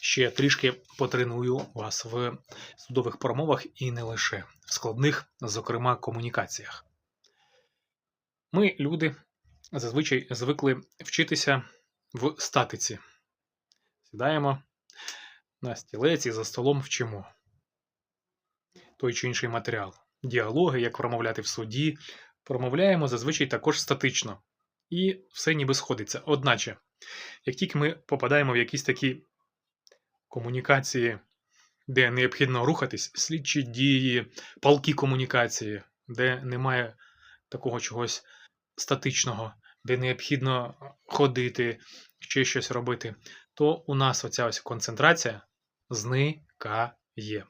ще трішки потреную вас в судових промовах і не лише в складних, зокрема, комунікаціях. Ми, люди, зазвичай звикли вчитися в статиці. Сідаємо на стілець і за столом вчимо той чи інший матеріал. Діалоги, як промовляти в суді, промовляємо зазвичай також статично. І все ніби сходиться. Одначе, як тільки ми попадаємо в якісь такі комунікації, де необхідно рухатись, слідчі дії, палки комунікації, де немає такого чогось статичного, де необхідно ходити, ще щось робити, то у нас оця ось концентрація зникає.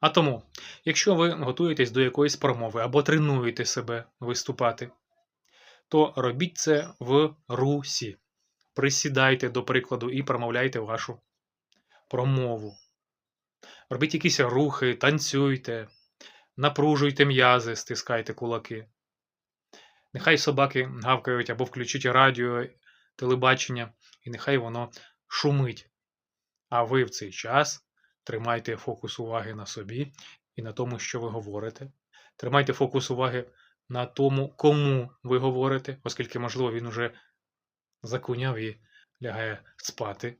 А тому, якщо ви готуєтесь до якоїсь промови або тренуєте себе виступати, то робіть це в русі. Присідайте, до прикладу, і промовляйте вашу промову. Робіть якісь рухи, танцюйте, напружуйте м'язи, стискайте кулаки. Нехай собаки гавкають або включіть радіо, телебачення, і нехай воно шумить. А ви в цей час тримайте фокус уваги на собі і на тому, що ви говорите. Тримайте фокус уваги на тому, кому ви говорите, оскільки, можливо, він уже закуняв і лягає спати,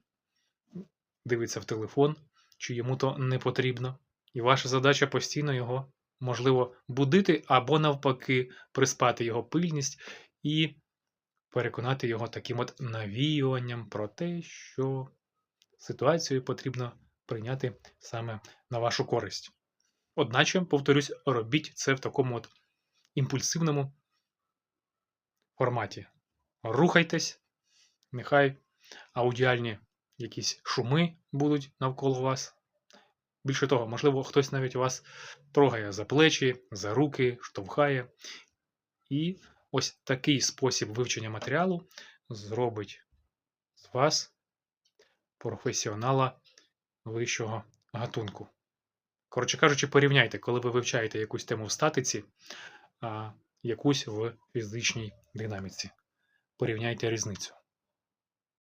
дивиться в телефон, чи йому то не потрібно. І ваша задача постійно його, можливо, будити або, навпаки, приспати його пильність і переконати його таким от навіюванням про те, що ситуацію потрібно прийняти саме на вашу користь. Одначе, повторюсь, робіть це в такому от імпульсивному форматі. Рухайтесь, нехай аудіальні якісь шуми будуть навколо вас. Більше того, можливо, хтось навіть вас трогає за плечі, за руки, штовхає. І ось такий спосіб вивчення матеріалу зробить з вас професіонала вищого гатунку. Коротше кажучи, порівняйте, коли ви вивчаєте якусь тему в статиці, а якусь в фізичній динаміці. Порівняйте різницю.